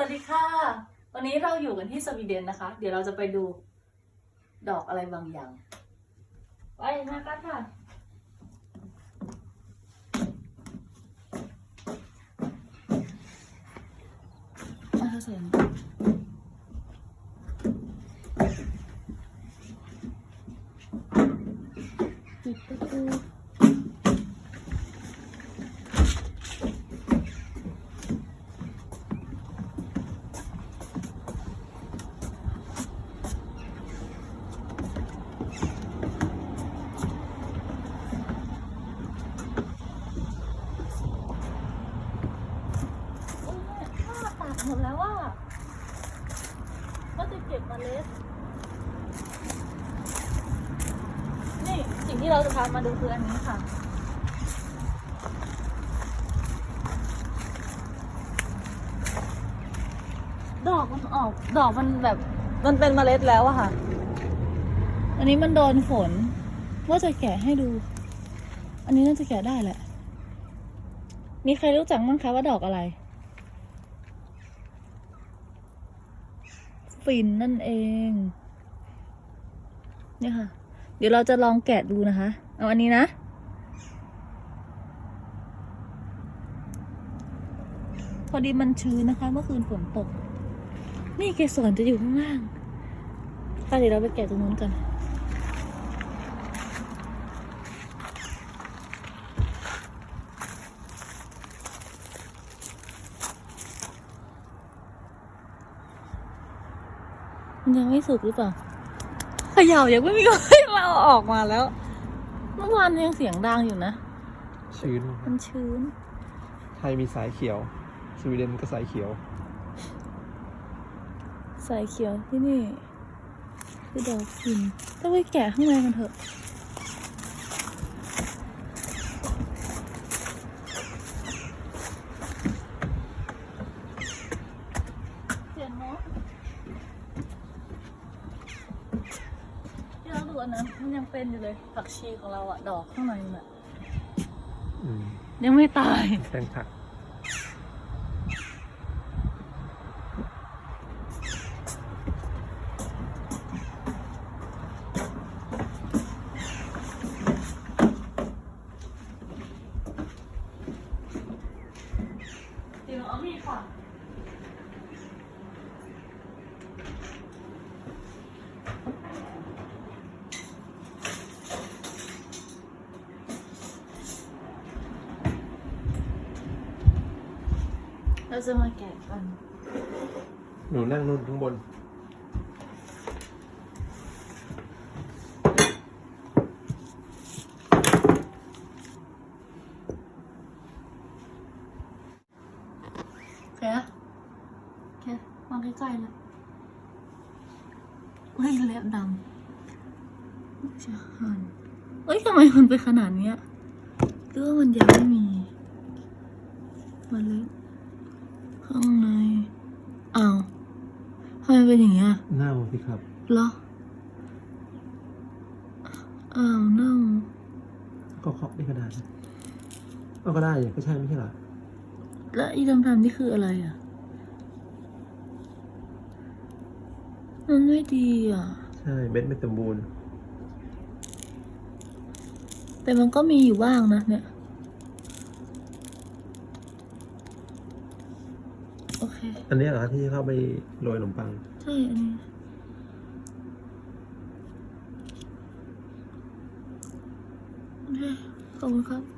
วัสดีค่ะ วันนี้เราอยู่กันที่สวีเดนนะคะ เดี๋ยวเราจะไปดูดอกอะไรบางอย่าง ไปมากันค่ะอะเสียงปิดประตู โอ้ยข้าตัดหมดแล้วว่าก็จะเก็บเมล็ดนี่สิ่งที่เราจะพามาดูคืออันนี้ค่ะ ดอกมันออก ดอกมันแบบ มันเป็นเมล็ดแล้วอะค่ะ อันนี้มันโดนฝนว่าจะแกะให้ดู อันนี้น่าจะแกะได้แหละ มีใครรู้จักมั้งคะว่าดอกอะไร ฟินนั่นเอง เนี่ยค่ะ เดี๋ยวเราจะลองแกะดูนะคะ เอาอันนี้นะ พอดีมันชื้นนะคะ เมื่อคืนฝนตก นี่เกสรจะอยู่ข้างล่างค่ะเดี๋ยวเราไปแกะตรงนู้นกัน มันยังไม่สุกหรือเปล่าเขย่ายังไม่มีใครมาเอาออกมาแล้ว เมื่อวานยังเสียงดังอยู่นะ ชื้น มันชื้น ไทยมีสายเขียว สวีเดนก็สายเขียว สายเขียวที่นี่คือดอกฟินต้องไปแกะข้างในกันเถอะ เสียงเนาะ ที่เราดูอันนั้นมันยังเป็นอยู่เลยผักชีของเราอะดอกข้างในน่ะอืมยังไม่ตายแทงผักเดี๋ยวเอามีดก่อน เราจะมาแกะกัน หนูนั่งนู่นข้างบน แกะแกะวางใกล้ๆเลยเฮ้ยเล็บดำจะหันเอ้ยทำไมมันเป็นขนาดเนี้ยหรือว่ามันยังไม่มี มันเล็บ ข้างในอ้าวทำไมเป็นอย่างเงี้ยเน่าสิครับเหรออ้าวเน่าก็เคาะได้กระดาษเอาก็ได้อย่างก็ใช่ไม่ใช่เหรอแล้วอีดำๆนี่คืออะไรอะมันไม่ดีอะ ใช่เบ็ดไม่สมบูรณ์ แต่มันก็มีอยู่บ้างนะเนี่ย โอเค อันนี้เหรอที่เข้าไปโรยขนมปัง ใช่อันนี้โอเคขอบคุณครับ